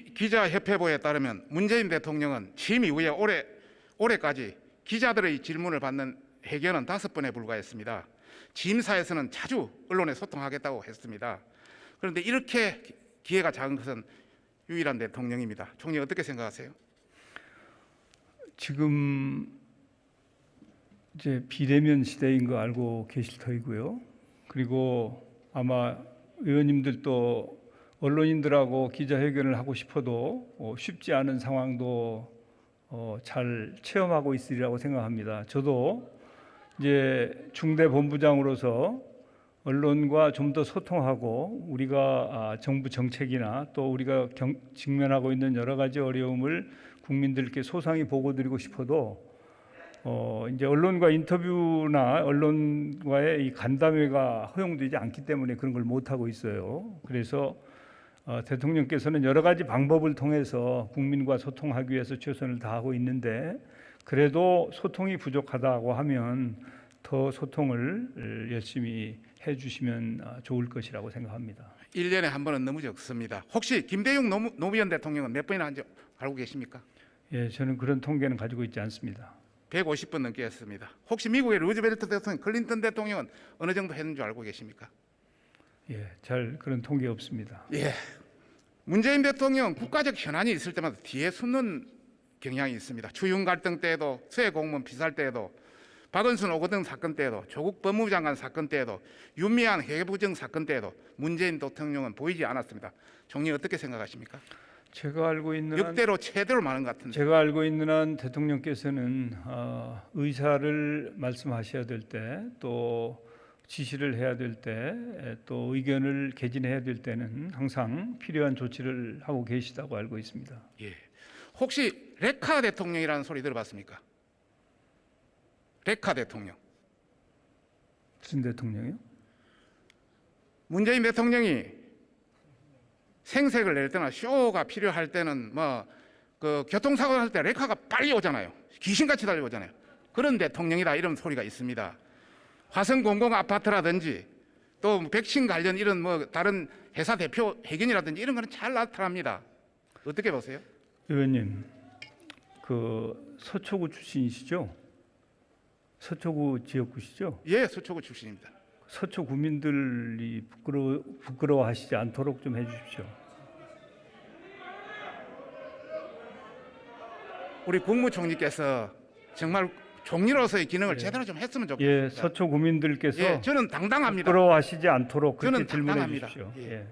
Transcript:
기, 자협회보에 따르면 문재인 대통령은 취임 이후에 올해 올해까지 기자들의 질문을 받는 회견은 다섯 번에 불과했습니다. 취임사에서는 자주 언론에 소통하겠다고 했습니다. 그런데 이렇게 기- 기회가 작은 것은 유일한 대통령입니다. 총리 어떻게 생각하세요? 지금 이제 비대면 시대인 거 알고 계실 터이고요. 그리고 아마 의원님들도 언론인들하고 기자회견을 하고 싶어도 어, 쉽지 않은 상황도 어, 잘 체험하고 있으리라고 생각합니다. 저도 이제 중대 본부장으로서 언론과 좀 더 소통하고 우리가 아, 정부 정책이나 또 우리가 경- 직면하고 있는 여러 가지 어려움을 국민들께 소상히 보고드리고 싶어도 어, 이제 언론과 인터뷰나 언론과의 이 간담회가 허용되지 않기 때문에 그런 걸 못 하고 있어요. 그래서 어, 대통령께서는 여러 가지 방법을 통해서 국민과 소통하기 위해서 최선을 다하고 있는데 그래도 소통이 부족하다고 하면 더 소통을 열심히 해주시면 아, 좋을 것이라고 생각합니다. 1년에 한 번은 너무 적습니다. 혹시 김대중 노무, 노무현 대통령은 몇 번이나 한지 알고 계십니까? 예, 저는 그런 통계는 가지고 있지 않습니다. 150번 넘게 했습니다. 혹시 미국의 루즈벨트 대통령, 클린턴 대통령은 어느 정도 했는 줄 알고 계십니까? 예, 잘 그런 통계 없습니다. 예. 문재인 대통령 국가적 현안이 있을 때마다 뒤에 숨는 경향이 있습니다. 추윤 갈등 때에도 수해 공무원 피살 때에도 박은순 오거등 사건 때에도 조국 법무부 장관 사건 때에도 윤미향 해부정 사건 때에도 문재인 대통령은 보이지 않았습니다. 총리 어떻게 생각하십니까? 제가 알고 있는 한 역대로 최대로 많은 것 같은데. 제가 알고 있는 한 대통령께서는 어, 의사를 말씀하셔야 될 때 또 지시를 해야 될 때 또 의견을 개진해야 될 때는 항상 필요한 조치를 하고 계시다고 알고 있습니다. 예. 혹시 레카 대통령이라는 소리 들어봤습니까? 레카 대통령. 무슨 대통령이요? 문재인 대통령이 생색을 낼 때나 쇼가 필요할 때는 뭐 그 교통사고 날 때 레카가 빨리 오잖아요. 귀신같이 달려오잖아요. 그런 대통령이다 이런 소리가 있습니다. 화성 공공 아파트라든지 또 백신 관련 이런 뭐 다른 회사 대표 회견이라든지 이런 거는 잘 나타납니다. 어떻게 보세요? 의원님, 그 서초구 출신이시죠? 서초구 지역구시죠? 예, 서초구 출신입니다. 서초 구민들이 부끄러 부끄러워하시지 않도록 좀 해주십시오. 우리 국무총리께서 정말 총리로서의 기능을 예. 제대로 좀 했으면 예, 좋겠습니다. 서초 구민들께서 예, 저는 당당합니다. 부끄러워하시지 않도록 그렇게 저는 질문해 당당합니다. 주십시오. 예. 예.